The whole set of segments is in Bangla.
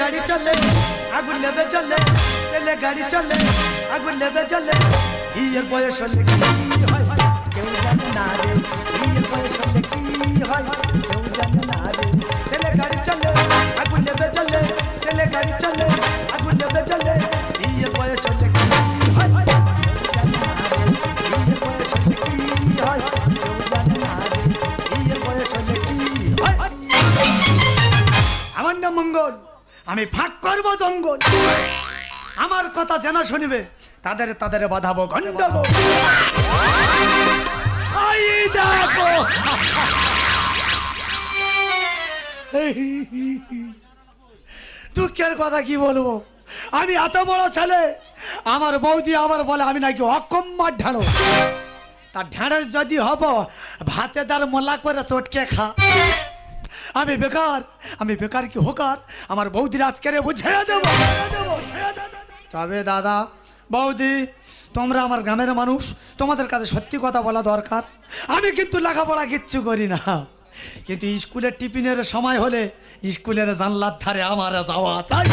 গাড়ি চলে, আগুন লেবে চলে তেলে গাড়ি চলে, আগুন লেবে চলে বিয়ের বয়স হলে কি হয়? কেউ জানে না রে, বিয়ের বয়স হলে কি হয়? কেউ জানে না রে, তেলে গাড়ি চলে, আগুন লেবে চলে তেলে গাড়ি চলে, আগুন লেবে চলে বিয়ের বয়স হলে কি হয়? বিয়ের বয়স হলে কি হয়? কেউ জানে না রে, বিয়ের বয়স হলে কি হয়? আমার নাম মঙ্গল। আমি ফাঁক করব জঙ্গল। আমার কথা জানা শুনিবে, তাদের তাদের বাধাবো দেখো। দুঃখের কথা কি বলব? আমি এত বড় ছেলে, আমার বৌদি আমার বলে আমি নাকি অকম্মার ঢাড়ো তার ঢেঁড়স যদি হব ভাতে তার মোলা করে চটকে খা। আমি বেকার আমি বেকার কি হোকার? আমার বৌদির আজকের বুঝিয়ে দেবো। তবে দাদা, বৌদি, তোমরা আমার গ্রামের মানুষ, তোমাদের কাছে সত্যি কথা বলা দরকার। আমি কিন্তু লেখাপড়া কিচ্ছু করি না। কিন্তু স্কুলের টিফিনের সময় হলে স্কুলের জানলার ধারে আমার যাওয়া চাই।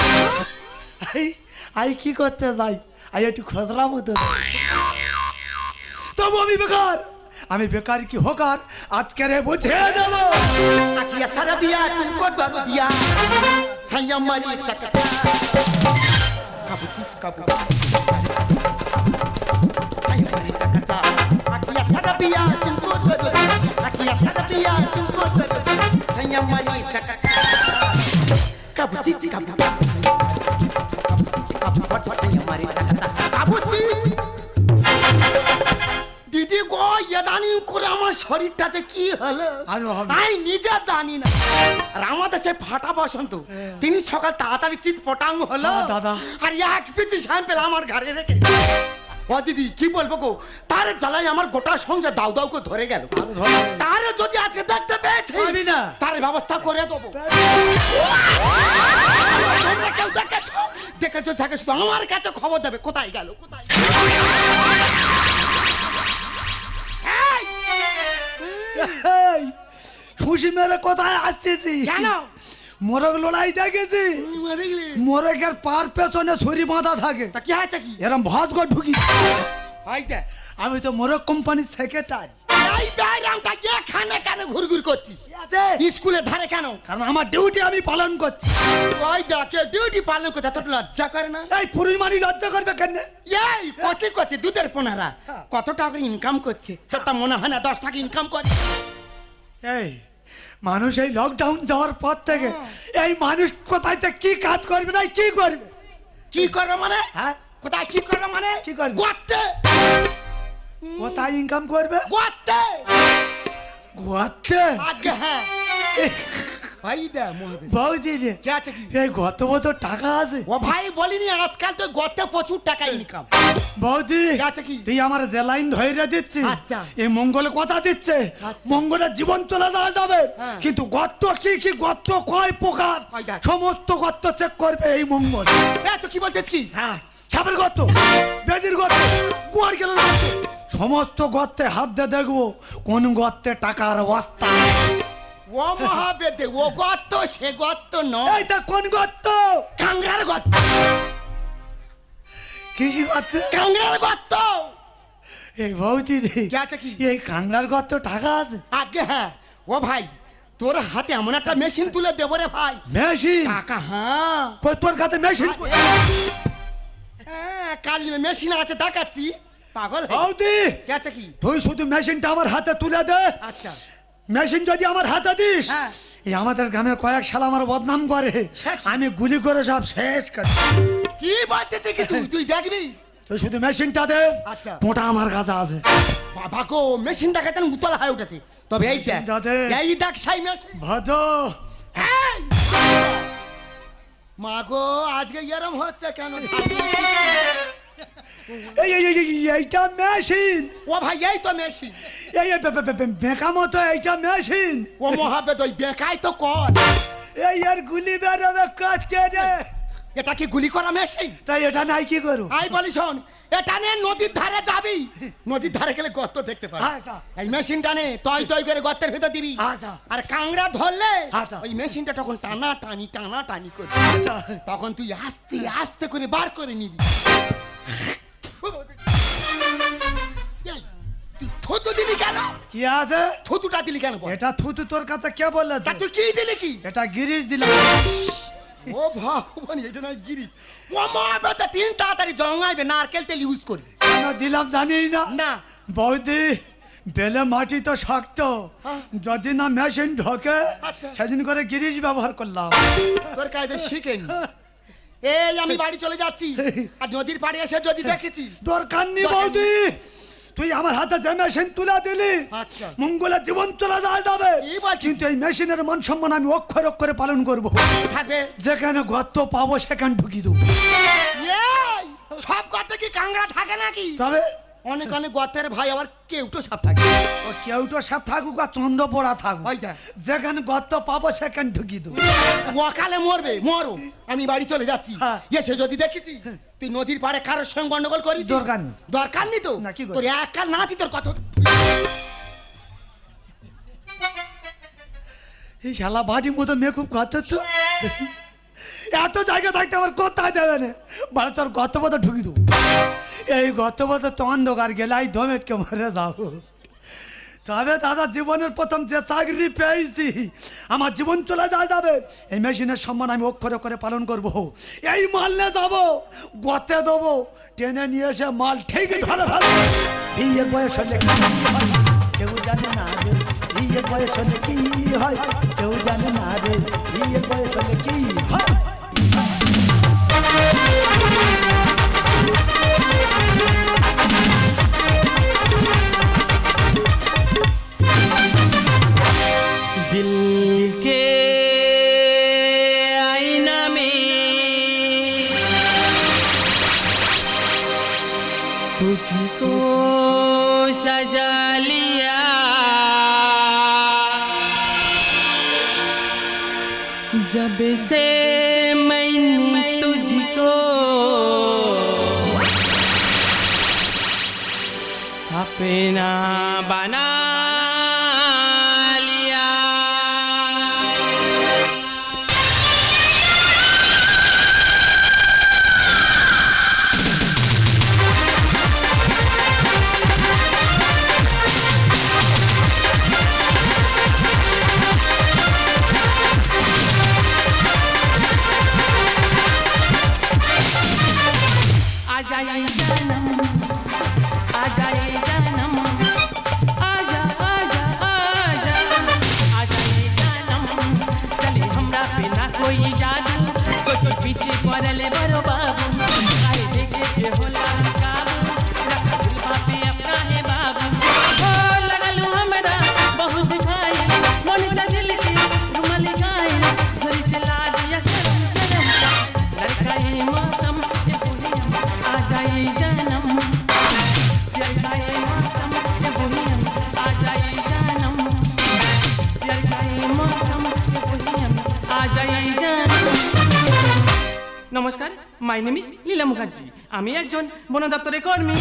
আই কি করতে যাই? আই একটু খোঁজলা মতো তবু আমি বেকার। আমি বেকার কি হোকার আজকের বুঝিয়ে দেবো Aqui a sarabia, tudo do dia. Saia Maria, tchaca. Capuchito, capuchito. Saia Maria, tchaca. Aqui a sarabia, tudo do dia. Aqui a sarabia, tudo do dia. Saia Maria, tchaca. Capuchito, capuchito. Capuchito, saia Maria, tchaca. Capuchito. ইদানিং করে আমার শরীরটা যে কি হলো? আমি নিজে জানি না। আর আমাদের সে ফাটা বসন্ত তিনি সকাল তাড়াতাড়ি চিত পটাং হলো। হ্যাঁ, দাদা। আর এক পিছি স্যাম্পেল আমার ঘরে রেখে। ও দিদি কি বলব গো? তার জ্বালাই আমার গোটা সংসার দাউ দাউ করে ধরে গেল। তার যদি আজকে দেখতে পেয়েছি পাবি না। তার ব্যবস্থা করে দেবো। দেখেছ? দেখেছ দেখেছ তো। আমার কাছে খবর দেবে। কোথায় গেল? কোথায় খুশি মেরে কোথায় আসতেছি? কেন? মোরগ লড়াই দেখেছি। মরে মোরগের পার পেছনে ছুরি বাঁধা থাকে। তা কি হয়েছে কি? এরম ভাত করে ঢুকি আমি তো মোরগ কোম্পানির সেক্রেটারি এই ব্যায়ামটা এখানে কেন ঘুরঘুর করছিস? স্কুলে ধারে কেন? কারণ আমার ডিউটি আমি পালন করছি। ওই দেখে ডিউটি পালন করতে তোর লজ্জা করে না? এই পুরুষমানি লজ্জা করবে কেন এই কচি কচি দুধের পোনারা। কত টাকা ইনকাম করছে? তোর তা মনে হয় না দশ টাকা ইনকাম করছে এই মানুষ এই লকডাউন যাওয়ার পর থেকে এই মানুষ কোথায় তে কি কাজ করবে না কি করবে? কি করবে মানে? হ্যাঁ। কোথায় কি করবে মানে? কি করবে? গোয়াতে কোথায় ইনকাম করবে? গোয়াতে। গোয়াতে? আগে হ্যাঁ। ভাই দে বৌদি রে। কে আছে কি? এই গত বছর টাকা আছে। ও ভাই বলিনি আজকাল তো গতে প্রচুর টাকা ইনকাম বৌদি কে আছে কি? তুই আমার যে লাইন আচ্ছা। এই মঙ্গলে কথা দিচ্ছে আচ্ছা। মঙ্গলের জীবন তোলা দেওয়া যাবে। হ্যাঁ। কিন্তু গর্ত কি কি গর্ত কয় প্রকার? সমস্ত গর্ত চেক করবে এই মঙ্গল। এ তো কি বলতেছ কি? হ্যাঁ। সাপের গর্ত বেদির গর্ত কুয়ার গেল সমস্ত গর্তে হাত দিয়ে দেখব কোন গর্তে টাকার বস্তা। ও মহাবেদে ও গর্ত সে গর্ত নয়। এইটা কোন গর্ত? কাংড়ার গর্ত। কৃষি গর্ত? কাংড়ার গর্ত। এই বৌদি রে কে কি? এই কাংলার গর্ত টাকা আছে? আগে হ্যাঁ। ও ভাই তোর হাতে এমন একটা মেশিন তুলে দেবো রে ভাই। মেশিন? টাকা হ্যাঁ। তোর কাছে মেশিন কাল মেশিন আছে দেখাচ্ছি। পাগল হয়ে- বৌদি কে তুই শুধু মেশিনটা আমার হাতে তুলে দে। আচ্ছা। মেশিন যদি আমার হাতে দিস হ্যাঁ। এই আমাদের গ্রামের কয়েক সাল আমার বদনাম করে। আমি গুলি করে সব শেষ করি কি বলতেছে কি তুই? তুই দেখবি? তুই শুধু মেশিনটা দে। আচ্ছা। পোটা আমার কাছে আছে। বাবা গো মেশিন দেখা যেন উতলা হয়ে উঠেছে। তবে এই দেখ এই দেখ সাই মেশিন ভদ্র। এই! মা গো আজকে এরম হচ্ছে কেন? এই এই, এই, এই, এইটা মেশিন। ও ভাই এই তো মেশিন। এই বেকা মতো এইটা মেশিন। ও মহাবেদ ওই বেকাই তো কর। এই আর গুলি বেরোবে করছে রে? এটা কি গুলি করা মেশিন? তাই এটা নাই কি করু আই বলি শোন এটা নিয়ে নদীর ধারে যাবি। নদীর ধারে গেলে গর্ত দেখতে পাবি। আচ্ছা। এই মেশিনটা নে তই তই করে গর্তের ভেতর দিবি। আচ্ছা। আর কাংড়া ধরলে আচ্ছা। ওই মেশিনটা তখন টানা টানি টানা টানি আচ্ছা। তখন তুই আস্তে আস্তে করে বার করে নিবি। তুই থুতু দিলি কেন? কি আছে? থুতুটা দিলি কেন এটা থুতু তোর কাছে কে বললে? তুই কি দিলি কি? এটা গিরিশ দিলাম ও ভগবান এটা না গিরিস ও মা বেটা তিন তাড়াতাড়ি জঙ্গাইবে নারকেল তেল ইউজ করবি কেন দিলাম জানি না? না। বৌদি বেলে মাটি তো শক্ত। হ্যাঁ। যদি না মেশিন ঢোকে আচ্ছা। সেদিন করে গিরিশ ব্যবহার করলাম। তোর কায়দা শিখেনি। এই আমি বাড়ি চলে যাচ্ছি। আর নদীর পাড়ে এসে যদি দেখেছি দরকার নেই। বৌদি। তুই আমার হাতে যে মেশিন তুলে দিলি আচ্ছা। মঙ্গলের জীবন চলে যায় যাবে। কিন্তু এই মেশিনের মান সম্মান আমি অক্ষর অক্ষরে পালন করব। থাকবে। যেখানে গর্ত পাবো সেখানে ঢুকি দেবো। সব গর্তে কি কাংড়া থাকে নাকি? তবে অনেক অনেক গর্তের ভাই আবার কেউটো সাপ থাকে। ও কেউ তো সব থাকুক আর চন্দ্র পড়া থাকুক। যেখানে গর্ত পাবো সেখানে ঢুকি দেবো। ওকালে মরবে মরো। আমি বাড়ি চলে যাচ্ছি। হ্যাঁ। এসে যদি দেখেছি তুই নদীর পাড়ে কারোর সঙ্গে গন্ডগোল করি দরকার নেই। দরকার নেই তো? না? তোর এক কাল নাতি তোর কত? এই শালা বাড়ির মতো মেকুব গর্ত তো। এত জায়গা থাকতে আমার কোথায় দেবে না? মানে তোর গত মতো ঢুকি দেবো। এই গত মতো তো অন্ধকার গেলাই ধমেটকে মরে যাব। তবে দাদা, জীবনের প্রথম যে চাকরি পেয়েছি, আমার জীবন চলে যায় যাবে। এই মেশিনের সম্মান আমি অক্ষরে অক্ষরে পালন করব। এই মাল নিয়ে যাব গতে দেবো, টেনে নিয়ে এসে মাল ঠিক ধরে ফেলো বয়স হলে কেউ জানে না রে, বিয়ের বয়স হলে কি হয়? কেউ জানে না রে, বিয়ের বয়স হলে কি अपना बना Para elevar my name is Leela Mukherjee আমি একজন বন দপ্তরের কর্মী।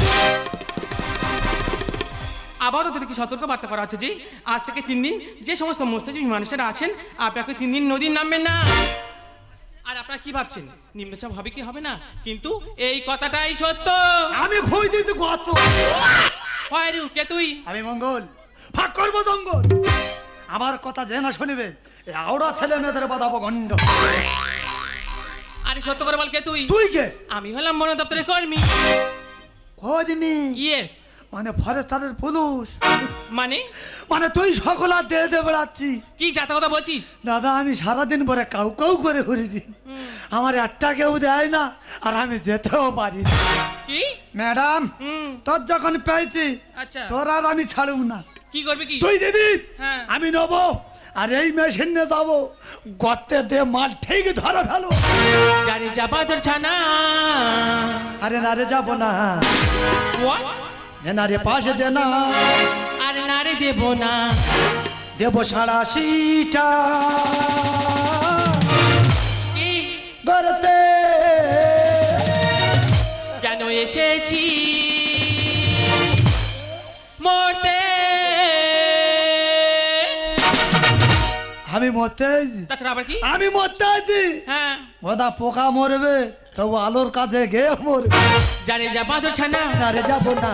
আবারও তাদেরকে সতর্ক বার্তা করা হচ্ছে যে আজ থেকে তিন দিন যে সমস্ত মস্তিষ্ক মানুষেরা আছেন আপনাকে তিন দিন নদীর নামবেন না। আর আপনারা কি ভাবছেন? নিম্নচাপ হবে কি হবে না? কিন্তু এই কথাটাই সত্য। আমি গত। হয় রে, কে তুই? আমি মঙ্গল। ভাগ করব জঙ্গল। আমার কথা যে না শুনিবে আওড়া ছেলে মেয়েদের বাদাবো গন্ড আরে সত্য করে বল কে তুই? তুই কে? আমি হলাম বন দপ্তরের কর্মী। খোঁজ নি ইয়েস মানে ফরেস্টারের পুলিশ। মানে? মানে তুই সকল আর দিয়ে দিয়ে বেড়াচ্ছি। কি যাতা কথা বলছিস? দাদা আমি সারাদিন পরে কাউ কাউ করে ঘুরেছি আমার একটা কেউ দেয় না আর আমি যেতেও পারি না। কি? ম্যাডাম তোর যখন পেয়েছি আচ্ছা। তোর আর আমি ছাড়ব না। কি করবে কি? তুই দিবি? হ্যাঁ। আমি নেব। আর এই মেশিন নিয়ে যাব। গর্তে দিয়ে মাল ঠিক ধরে ফেলো। জানি যাবা তোর ছানা আরে না রে যাব না। না রে পাশে যে না। আরে না রে দেবো না। দেবো সাড়াশিটা কি? গর্তে। এসেছি। আমি মরতে আছি। তাছাড়া আবার কি? আমি মরতে আছি হ্যাঁ। ওদা পোকা মরবে তবু আলোর কাছে গে মরবে। জানে যা বাঁধর ছানা নারে যাব না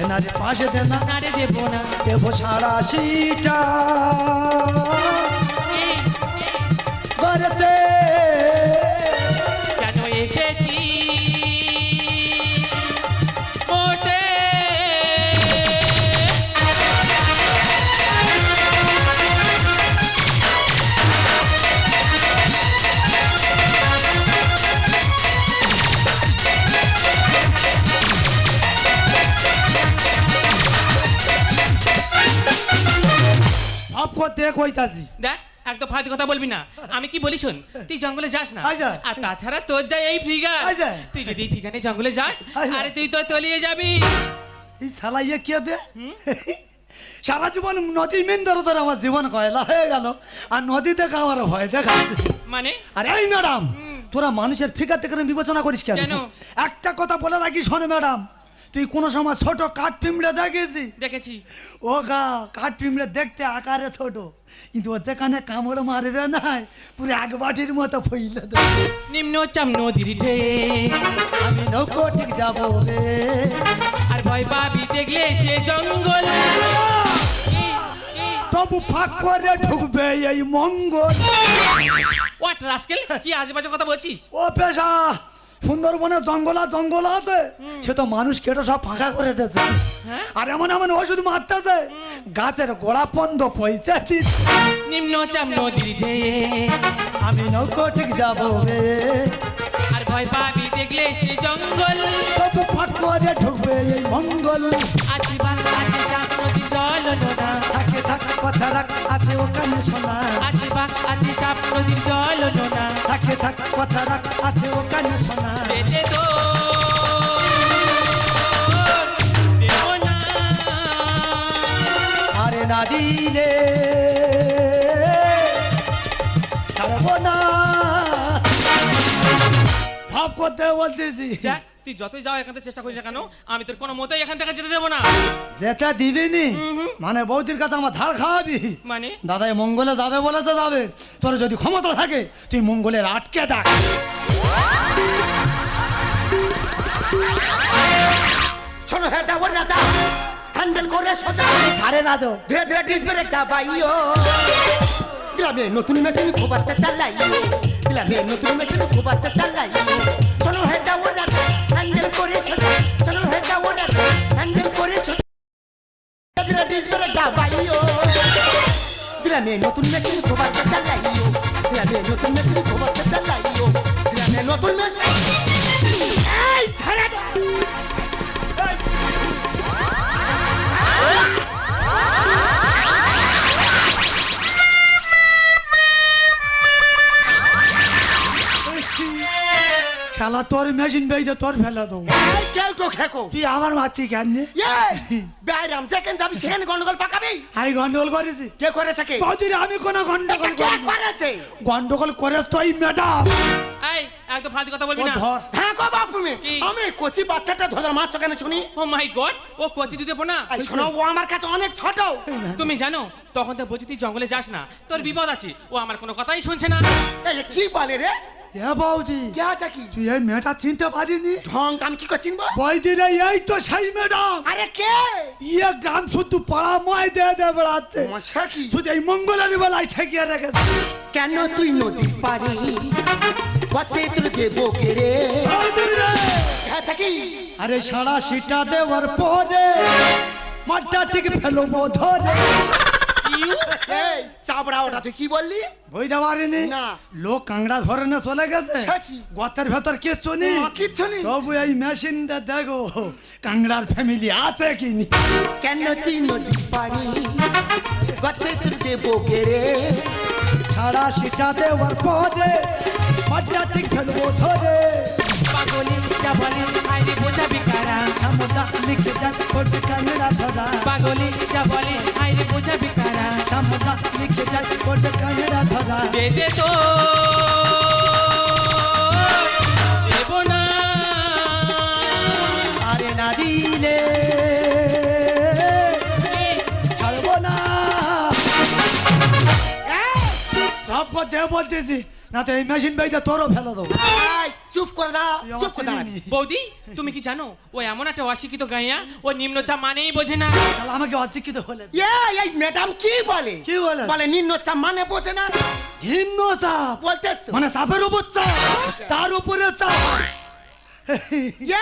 এনারে পাশে না নারে দেবো না। দেব সারা সিটা। কইতাছি দেখ একদম ফালতু কথা বলবি না। আমি কি বলি শোন তুই জঙ্গলে যাস না। আর তাছাড়া তোর যা এই ফিগার। আচ্ছা। তুই যদি এই ফিগারে জঙ্গলে যাস। আরে তুই তো তলিয়ে যাবি। এই শালা ইয়ে কি হবে? সারা জীবন নদী মেন ধরে ধরে আমার জীবন কয়লা হয়ে গেল। আর নদীতে খাওয়ার ভয় দেখা মানে? আর এই ম্যাডাম তোরা মানুষের ফিগার থেকে বিবেচনা করিস কেন? কেন? একটা কথা বলে রাখি শোন ম্যাডাম। তুই কোনো সময় ছোট কাঠ পিমড়ে দেখেছি? দেখেছি। ও গা কাঠ পিমড়ে দেখতে আকারে ছোট। কিন্তু ও যেখানে কামড় মারবে না পুরো এক বাটির মতো ফইলে। নিম্ন চাম নদীর ঢেয়ে আমি নৌকো ঠিক যাব রে আর ভয় পাবি দেখলে সে জঙ্গল। তবু ফাঁক করে ঢুকবে এই মঙ্গল। হোয়াট রাস্কেল কি আজেবাজে কথা বলছিস? ও পেশা সুন্দরবনে জঙ্গলা জঙ্গল আছে। সে তো মানুষ কেটে সব ফাঁকা করে দিয়েছে। হ্যাঁ? আর এমন এমন ওষুধ মারতেছে। গাছের গোড়া পন্দ পয়সা দিচ্ছে নিম্ন ঢেয়ে আমি নৌকো ঠিক যাব আর ভয় পাবি দেখলে সে জঙ্গল। তবু ফাঁক করে ঢুকবে এই মঙ্গল। আছে আছে নদীর জল থাকে রাখ আছে ওখানে শোনা আছে বা আছে সাপ নদীর জল নোনা। থাকে থাকে কথা রাখ আছে ওখানে শোনা পেতে তো আরে না দিলে। ছাড়বো না। ভাব করতে বলতেছি। তুই যতই যাও এখান থেকে চেষ্টা করিস না কেন আমি তোর কোনো মতেই এখান থেকে যেতে দেবো না। যেটা দিবিনি মানে বৌদির কাছে আমার ধার খাওয়াবি। মানে? দাদাই মঙ্গলে যাবে বলে তো যাবে। তোর যদি ক্ষমতা থাকে তুই মঙ্গলের আটকে ডাক শোনো হে দাবর রাজা হ্যান্ডেল করে সোজা। ছাড়ে না তো। ধীরে ধীরে ডিস ব্রেক দাবাইও। গ্রামে নতুন মেশিন খোবাতে চালাইও গ্রামে নতুন মেশিন খোবাতে চালাইও শোনো হে দাবর রাজা করেছ সোজা শোনো হে দাবর হ্যান্ডেল করে সোজা ধীরে ডিস ব্রেক দাবাইও নতুন মেশিন খোবাতে চালাইও গ্রামে নতুন মেশিন খোবাতে চালাইও গ্রামে নতুন মেশিন খেলা তোর মেশিন বেঁধে তোর ফেলে দেবো। এই কেউ তো খেকো। তুই আমার মাতৃ জ্ঞান নে ব্যায়াম যেখানে যাবি সেখানে গন্ডগোল পাকাবি? আমি গন্ডগোল করেছি। কে করেছে কে? বৌদির আমি কোনো গন্ডগোল কে করেছে? গন্ডগোল করে তুই ম্যাডাম। এই একদম ফালতু কথা বলবি না। ধর। হ্যাঁ গো বাপু মে আমি কচি বাচ্চাটা ধরে মাছ কেন শুনি। ও মাই গড ও কোচি দিতে দেবো না। শোনো ও আমার কাছে অনেক ছোট। তুমি জানো তখন তো বলছি তুই জঙ্গলে যাস না। তোর বিপদ আছে। ও আমার কোনো কথাই শুনছে না। এই কি বলে রে? এ বৌদি কে আছে কি তুই এই মেয়েটা চিনতে পারিনি ঢং আমি কি করে চিনবো বৌদির এই তো সেই ম্যাডাম আরে কে ইয়ে গ্রাম শুধু পাড়া ময় দিয়ে দিয়ে বেড়াচ্ছে মশা কি শুধু এই মঙ্গলের বেলায় ঠেকিয়ে রেখেছে কেন তুই নদী পারি কতে তোর দেবো বৌদি রে! আরে সারা সিটা দেওয়ার পরে মাঠটা ঠিক ফেলো ধরে ইউ এই চাবড়া ওটা তুই কি বললি? বুঝতে পারিনি না। লোক কাংড়া ধরে না চলে গেছে। সে কি? গতের ভেতর কিচ্ছু নেই। কিচ্ছু নেই। তবু এই মেশিনটা দেখো কাংড়ার ফ্যামিলি আছে কি নি কেন তুই নদী দেবো কেড়ে সারা সিটা দেওয়ার পরে ধরে। পাগলি যা বলে আইরে বোঝাবি কারা সামুদা লিখে যান কোট কাংড়া ধরা। পাগলি যা বলে আইরে বোঝাবি কারা ঝামেলা লিখে যায় বটে কানেরা ধরা যেতে তো দেব না আরে না দিলে ছাড়বো না সব দেব বলতেছি না তো এই মেশিন বাইটা তোরও ফেলা দেবো করে দাঁড়া চুপ করে দাঁড়া বৌদি তুমি কি জানো ও এমন একটা অশিক্ষিত গাইয়া ও নিম্নচাপ মানেই বোঝে না। তাহলে আমাকে অশিক্ষিত হলে দে। এই এই ম্যাডাম কি বলে? কি বলে? বলে নিম্নচাপ মানে বোঝে না। বলতেস তো। মানে চাপের উপর চাপ তার উপরে চাপ।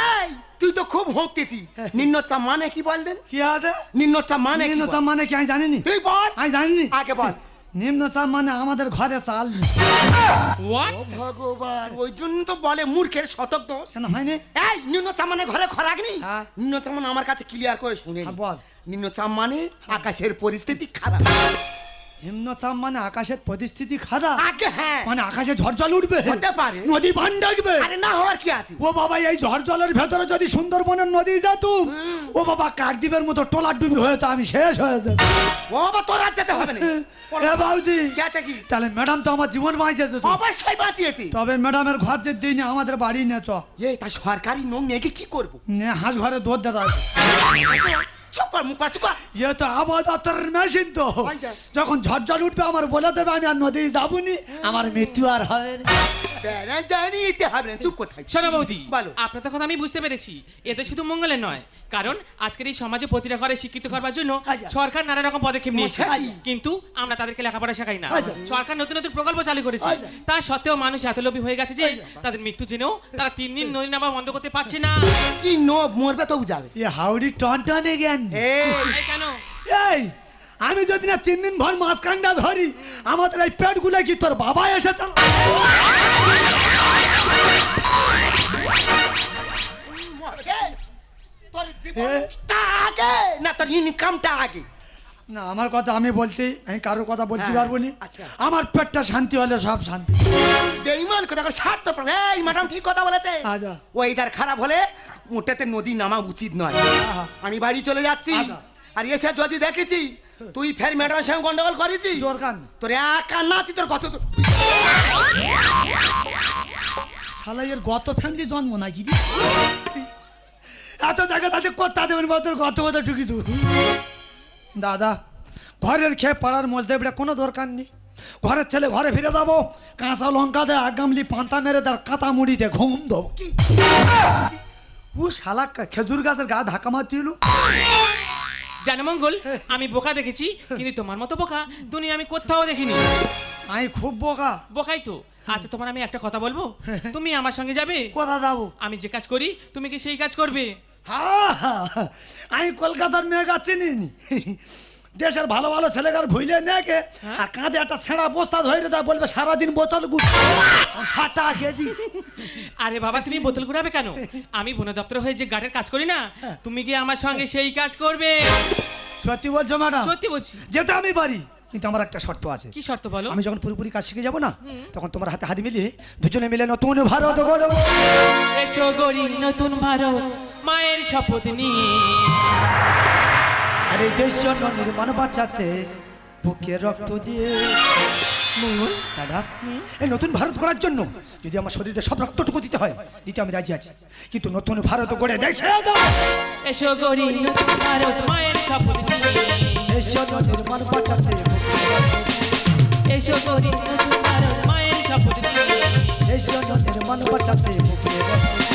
এই তুই তো খুব হোঁকতেছি। নিম্নচাপ মানে কি বলদেন কি আছে? নিম্নচাপ মানে কি নিম্ন মানে কি আমি জানিনি। তুই বল। আমি জানিনি। আগে বল। নিম্ন চাপ মানে আমাদের ঘরে চাল ও ভগবান ওই জন্য তো বলে মূর্খের শতক দোষ কেন হয়নি এই নিম্ন মানে ঘরে খরাক নেই হ্যাঁ। নিম্নচাপ মানে আমার কাছে ক্লিয়ার করে শুনে নে। হ্যাঁ, বল। নিম্নচাপ মানে আকাশের পরিস্থিতি খারাপ নিম্ন মানে আকাশের পরিস্থিতি আগে হ্যাঁ। মানে আকাশে ঝড় জল উঠবে। হতে পারে। নদী বান ডাকবে। আরে না হওয়ার কি আছে? ও বাবা এই ঝড় জলের ভেতরে যদি সুন্দরবনের নদী যেতুম ও বাবা কাকদ্বীপের মতো টোলার ডুবি হয়ে তো আমি শেষ হয়ে যেত ও বাবা তোর আর যেতে হবে না। এ বাবুজি কি আছে কি? তাহলে ম্যাডাম তো আমার জীবন বাঁচিয়েছে তো। অবশ্যই বাঁচিয়েছি। তবে ম্যাডামের ঘর যে দিন আমাদের বাড়ি নে চ। এই তা সরকারি নোং নিয়ে কি করব? নে হাঁস ঘরে দুধ দে দাও। চুপ কর মুখ ইয়ে তো আবহাওয়া দপ্তরের মেশিন তো। যখন ঝড় উঠবে আমার বলে দেবে আমি আর নদী যাবনি আমার মৃত্যু আর হবে জানি হবে চুপ কোথায়? শোনো বৌদি বলো। আপনার কথা আমি বুঝতে পেরেছি। এতে শুধু মঙ্গলের নয় কারণ আজকের এই সমাজে প্রতিটা ঘরে শিক্ষিত করবার জন্য আচ্ছা। সরকার নানা রকম পদক্ষেপ নিয়েছে। মশাই। কিন্তু আমরা তাদেরকে লেখাপড়া শেখাই না। আচ্ছা। সরকার নতুন নতুন প্রকল্প চালু করেছে। আচ্ছা। তা সত্ত্বেও মানুষ এত লোভী হয়ে গেছে যে তাদের মৃত্যু জেনেও তারা তিন দিন নদী নামা বন্ধ করতে পারছে না। কি নো মরবে তো যাবে। এ হাউডি টন টন জ্ঞান কেন? এই আমি যদি না তিন দিন ভর মাছ কান্ডা ধরি আমাদের এই পেটগুলো কি তোর বাবা এসেছে? তোর জীবনটা আগে না তোর ইনকামটা আগে না আমার কথা আমি বলতে আমি কারোর কথা বলতে হ্যাঁ, পারব নি আচ্ছা। আমার পেটটা শান্তি হলে সব শান্তি বেইমান কথা স্বার্থ এই ম্যাডাম ঠিক কথা বলেছে আচ্ছা। ওয়েদার খারাপ হলে মোটেতে নদী নামা উচিত নয় আমি বাড়ি চলে যাচ্ছি আচ্ছা। আর এসে যদি দেখেছি তুই ফের ম্যাডামের সঙ্গে গন্ডগোল করেছি দরকার। তোর এক আর নাতি তোর কত তো- শালা এর গত ফ্যামিলি জন্ম নাকি? এত জায়গা তাদের কথা দেবেন বা তোর গত কথা ঢুকি দু দাদা ঘরের খেয়ে পাড়ার বেড়ে কোনো দরকার নেই। ঘরের ছেলে ঘরে ফিরে যাব কাঁচা লঙ্কা দে আগামলি পান্তা মেরে দেয় কাঁতা মুড়ি দে ঘুম দেবো। কি? ও শালা খেজুর গাছের গা ধাক্কা মারতে এলো। জানো মঙ্গল আমি বোকা দেখেছি কিন্তু তোমার মতো বোকা দুনিয়া আমি কোথাও দেখিনি। আমি খুব বোকা। বোকাই তো। আচ্ছা তোমার আমি একটা কথা বলব? তুমি আমার সঙ্গে যাবে? কোথা যাব? আমি যে কাজ করি তুমি কি সেই কাজ করবে? হ্যাঁ, হ্যাঁ, হ্যাঁ। আমি কলকাতার মেয়ে গাছ চিনি দেশের ভালো ভালো ছেলেকার ভুইলে নেকে আর কাঁধে একটা ছেঁড়া বস্তা ধরে তা বলবে সারাদিন বোতল গুট। ষাট টাকা কেজি। আরে বাবা তুমি বোতল ঘুরাবে কেন? আমি বন দপ্তর হয়ে যে গার্ডের কাজ করি না তুমি কি আমার সঙ্গে সেই কাজ করবে। সত্যি বলছো ম্যাডাম? সত্যি বলছি। যেটা আমি পারি। কিন্তু আমার একটা শর্ত আছে। কি শর্ত বলো? আমি যখন পুরোপুরি কাজ শিখে যাব না তখন তোমার হাতে হাত মিলিয়ে দুজনে মিলে নতুন ভারত গড়ব। এসো গড়ি নতুন ভারত মায়ের শপথ নিয়ে। আরে দেশ জন্য নির্মাণ বাঁচাতে বুকে রক্ত দিয়ে। দাদা এই নতুন ভারত গড়ার জন্য যদি আমার শরীরে সব রক্তটুকু দিতে হয় দিতে আমি রাজি আছি। কিন্তু নতুন ভারত গড়ে দেখে এসো গড়ি নতুন ভারত মায়ের শপথ নিয়ে। দেশ জন্য নির্মাণ বাঁচাতে। এসো গড়ি মায়ের বুকে